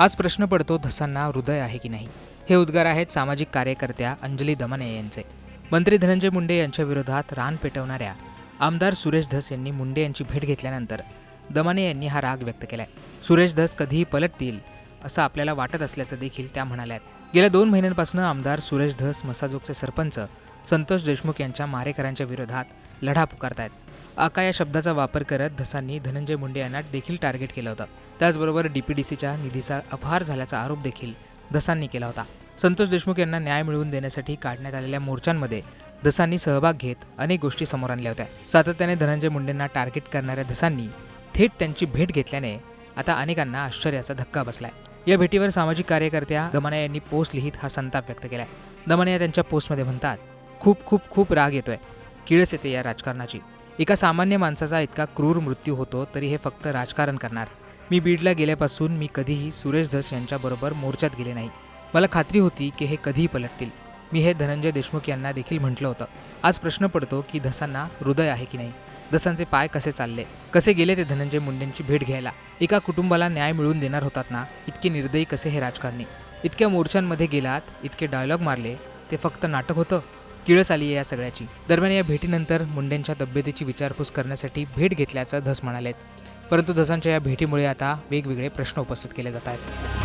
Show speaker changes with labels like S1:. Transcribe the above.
S1: आज प्रश्न पडतो धसांना हृदय आहे की नाही? हे उद्गार आहेत सामाजिक कार्यकर्त्या अंजली दमने यांचे. मंत्री धनंजय मुंडे यांच्या विरोधात रान पेटवणाऱ्या आमदार सुरेश धस यांनी मुंडे यांची भेट घेतल्यानंतर दमाने यांनी हा राग व्यक्त केलाय. सुरेश धस कधीही पलटतील असं आपल्याला वाटत असल्याचं देखील त्या म्हणाल्यात. गेल्या दोन महिन्यांपासून आमदार सुरेश धस मसाजोगचे सरपंच संतोष देशमुख यांच्या मारेकरांच्या विरोधात लढा पुकारतायत. आका या शब्दाचा वापर करत धसांनी धनंजय मुंडे यांना देखील टार्गेट केलं होतं. त्याचबरोबर डी पी डी सीच्या निधीचा अपहार झाल्याचा आरोप देखील धसांनी केला होता. संतोष देशमुख यांना न्याय मिळवून देण्यासाठी काढण्यात आलेल्या मोर्चांमध्ये धसांनी सहभाग घेत अनेक गोष्टी समोर आणल्या होत्या. सातत्याने धनंजय मुंडेंना टार्गेट करणाऱ्या धसांनी थेट त्यांची भेट घेतल्याने आता अनेकांना आश्चर्याचा धक्का बसलाय. या भेटीवर सामाजिक कार्यकर्त्या दमाने यांनी पोस्ट लिहित हा संताप व्यक्त केलाय. दमाने या त्यांच्या पोस्टमध्ये म्हणतात खूप खूप खूप राग येतोय. किळस येते या राजकारणाची. एका सामान्य माणसाचा इतका क्रूर मृत्यू होतो तरी हे फक्त राजकारण करणार. मी बीडला गेल्यापासून मी कधीही सुरेश धस यांच्याबरोबर मोर्चात गेले नाही. मला खात्री होती की हे कधीही पलटतील. मी हे धनंजय देशमुख यांना देखील म्हटलं होतं. आज प्रश्न पडतो की धसांना हृदय आहे की नाही? धसांचे पाय कसे चालले? कसे गेले ते धनंजय मुंडेंची भेट घ्यायला? एका कुटुंबाला न्याय मिळवून देणार होतात ना? इतके निर्दयी कसे हे राजकारणी? इतक्या मोर्चांमध्ये गेलात इतके डायलॉग मारले ते फक्त नाटक होतं? किळस आली आहे या सगळ्याची. दरम्यान या भेटीनंतर मुंडेंच्या तब्येतीची विचारपूस करण्यासाठी भेट घेतल्याचं धस म्हणाले परंतु धसांच्या या भेटीमुळे आता वेगवेगळे प्रश्न उपस्थित केले जात आहेत.